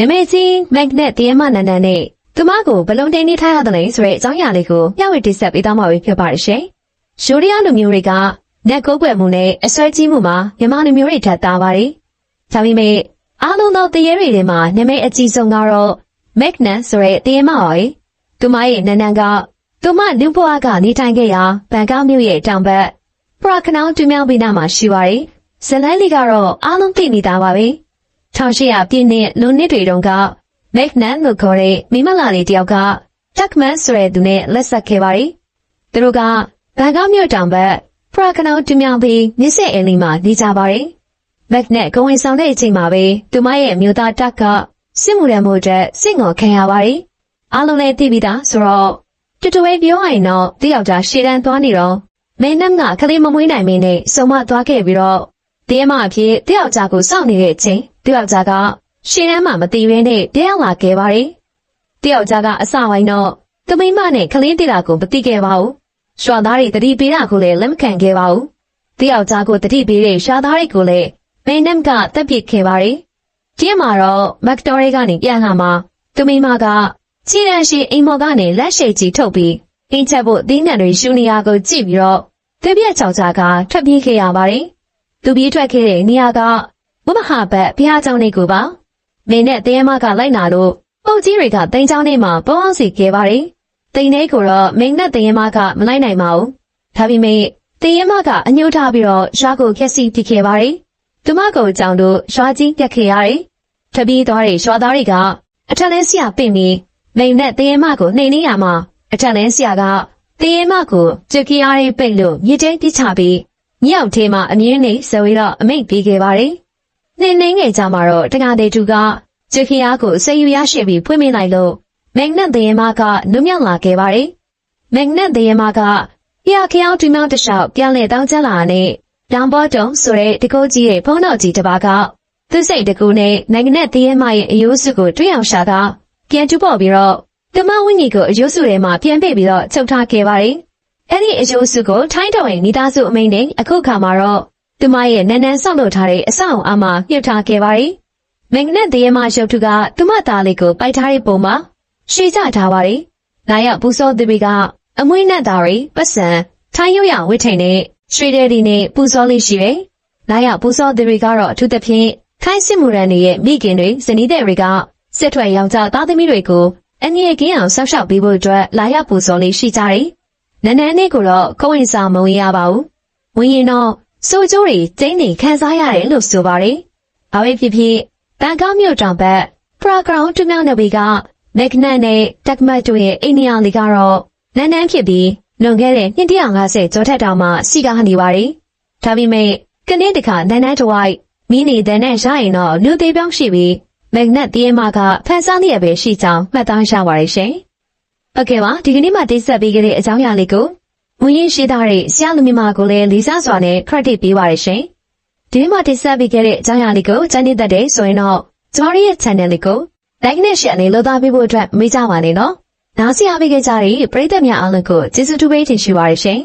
နမေကြီးမက်ဂနက်တရမနန္ဒန်နဲ့သူမကိုဘလုံးတင်းနေထားရတယ်လေဆိုတဲ့အကြောင်းအရာလေးကိုမျှဝေတိဆက်ပေးသွားမှာဖြစ်ပါတယ်ရှင်။ယူရီးယားလူမျိုးတွေကနက်ကိုးကွယ်မှုနဲ့အစွဲကြီးမှုမှာမြန်မာလူမျိုးတွေထက်သားပါတယ်။ဒါပေမဲ့အားလုံးသောတရေတွေထဲမှာနမိတ်အကြီးဆုံးကတော့မက်ဂနက်ဆိုတဲ့တရမပါပဲ။သူမရဲ့နန္ဒန်ကသူမလူဘွားကနေထိုင်ခဲ့ရာဘန်ကောက်မြို့ရဲ့တောင်ဘက်ပရခနောင်းတွင်မြောင်းပေးနာမှာရှိပါတယ်။ဇလန်လီကတော့အားလုံးသိနေတာပါပဲ။ 1800ပြည့်နှစ်လွန်နှစ်တွေတုန်းကမက်နန်လို့ခေါ်တဲ့မိမလာလေးတယောက်ကတက်မန်ဆိုတဲ့သူနဲ့လက်ဆက်ခဲ့ပါတယ်။သူတို့ကဘန်ကောက်မြို့တောင်ဘက်ဖရာကနောင်တွင်မြောင်ပြီးမြစ်ဆက်အင်းလေးမှာနေကြပါတယ်။မက်နက်ကိုဝင်ဆောင်တဲ့အချိန်မှာပဲသူမရဲ့မျိုးသားတက်ကစစ်မှုရန်မှုအတွက်စစ်ငေါ်ခံရပါတယ်။အားလုံးလည်းသိပြီးသားဆိုတော့တူတူပဲပြောရရင်တော့တယောက်ကြားရှေ့တန်းသွားနေတော့မင်းနမ်ကကလေးမမွေးနိုင်မင်းနဲ့စုံမသွားခဲ့ပြီးတော့ တရားမအဖြစ်တယောက်ကြားကိုစောင့်နေတဲ့အချိန်တယောက်ကြားကရှင်းတန်းမှမသိရင်းနဲ့တရားလာခဲ့ပါတယ်။တယောက်ကြားကအစပိုင်းတော့တမိမနဲ့ကလင်းတေတာကိုမသိခဲ့ပါဘူး။ရွာသားတွေတတိပေးတာကိုလည်းလက်မခံခဲ့ပါဘူး။တယောက်ကြားကိုတတိပေးတဲ့ရွာသားတွေကိုလည်းမင်းနမ်ကတက်ပစ်ခဲ့ပါတယ်။ဒီမှာတော့မက်တော်ရီကနေပြန်လာမှတမိမကခြေရန်ရှိအိမ်မော်ကနေလက်ရှိကြီးထုတ်ပြီးအင်းချက်ဖို့အသီးနှံတွေရှူနေရကိုကြည့်ပြီးတော့တပြက်ချောက်ကြားကထွက်ပြေးခဲ့ရပါတယ်။ သူပြေးထွက်ခဲ့တဲ့နေရာကဝမဟာဘတ်ဘုရားကျောင်းလေးကိုပါမင်းနဲ့တရားမကလိုက်လာလို့ပုတ်ကြီးတွေကတိန်ကျောင်းလေးမှာပေါအောင်စီခဲ့ပါတယ်တိန်လေးကိုတော့မင်းနဲ့တရားမကမလိုက်နိုင်ပါဘူးဒါပေမဲ့တရားမကအညှို့ထားပြီးတော့ရွာကိုခက်စီပြစ်ခဲ့ပါတယ်သူမကိုကြောင်တို့ရွာကြီးပြက်ခဲ့ရတယ်ထပ်ပြီးသွားတဲ့ရွာသားတွေကအထက်လဲဆရာပင့်ပြီးမင်းနဲ့တရားမကိုနှိမ်နေရမှာအထက်လဲဆရာကတရားမကိုကြက်ခရီးရီပိတ်လို့မြေကျင်းပြစ်ချပြီး ညောင်သေးမှအမြင့်နေဆိုပြီးတော့အမိတ်ပေးခဲ့ပါတယ်။နှင်းနှင်းငယ်ကြမှာတော့တက္ကသိုလ်သူကဂျခီယာကိုစေယူရရှိပြီးဖွင့်မိလိုက်လို့မက်နက်တရေမကနုံမြောက်လာခဲ့ပါတယ်။မက်နက်တရေမကဖျားခယောင်းတူမောင်းတစ်လျှောက်ပြန်လဲတောင်းကျလာတဲ့တောင်ပေါ်တုံဆိုတဲ့တကုတ်ကြီးရဲ့ဖုံးတော်ကြီးတစ်ပါးကသူစိတ်တကူနဲ့နိုင်ငံနဲ့တရေမရဲ့အယိုးစုကိုတွေ့အောင်ရှာတာပြန်တူပေါ်ပြီးတော့တမဝင်းကြီးကိုအယိုးစုထဲမှာပြန်ပိတ်ပြီးတော့ချုပ်ထားခဲ့ပါတယ်။ အဲ့ဒီအယိုးစုကိုထိုင်းတော်ရင်မိသားစုအမိန်နဲ့အခုခါမှာတော့သူမရဲ့နန်းနန်းဆောက်လုပ်ထားတဲ့အဆောက်အအုံမှာမြှုပ်ထားခဲ့ပါတယ်။မင်္ဂနက်တရေမရုပ်ထုကသူမသားလေးကိုပိုက်ထားတဲ့ပုံမှာရွှေချထားပါတယ်။နာရပူစောသူတွေကအမွှေးနတ်သားတွေပတ်စံထိုင်းရွရဝစ်ထိန်နဲ့ရွှေတဲ့ဒီနဲ့ပူစောလေးရှိတယ်။နာရပူစောသူတွေကတော့အထူးသဖြင့်ထိုင်းစစ်မှုရန်တွေရဲ့မိခင်တွေဇနီးတဲ့တွေကစစ်ထွက်ယောက်ျားသားသမီးတွေကိုအငြိကင်းအောင်ဆောက်ရှောက်ပေးဖို့အတွက်လာရပူစောလေးရှိကြတယ်။ နန်းနန်းလေးကိုတော့ကိုဝင်စာမဝင်ရပါဘူး။ဝင်ရင်တော့စိုးကျိုးတွေကျင်းနေခံစားရတယ်လို့ဆိုပါတယ်။ဘာပဲဖြစ်ဖြစ်ဘန်ကောက်မြို့တောင်ဘက်ပရာဂရောင်းတူမြောင်းနယ်ကမက်ဂနတ်နဲ့တက်မတ်တို့ရဲ့အိန္ဒိယလေးကတော့နန်းနန်းဖြစ်ပြီးလွန်ခဲ့တဲ့နှစ်150ကျော်ထက်တောင်မှစီကားနေပါတယ်။ဒါပေမဲ့ကနေ့တခါနန်းနန်းတဝိုက်မိနေတဲ့နဲ့ရရင်တော့လူသေးပြောင်းရှိပြီးမက်ဂနတ်တည်းမကဖန်ဆန်းလျက်ပဲရှိကြောင်းမှတ်သားရပါတယ်ရှင်။ ဟုတ်ကဲ့ပါဒီကနေ့မှတိဆက်ပေးခဲ့တဲ့အကြောင်းအရာလေးကိုမွေးရင်ရှိသားတဲ့ဆရာလူမြမကိုလည်းလေးစားစွာနဲ့ credit ပေးပါရရှင်ဒီနေ့မှတိဆက်ပေးခဲ့တဲ့အကြောင်းအရာလေးကိုစနေသက်တဲ့ဆိုရင်တော့ကျမတို့ရဲ့ channel လေးကို like နဲ့ share နဲ့လုပ်သားပေးဖို့အတွက်မေးကြပါနဲ့နော်နောက်စီအားပေးခဲ့ကြတဲ့ပရိသတ်များအားလုံးကိုကျေးဇူးတူပေးတင်ရှိပါရရှင်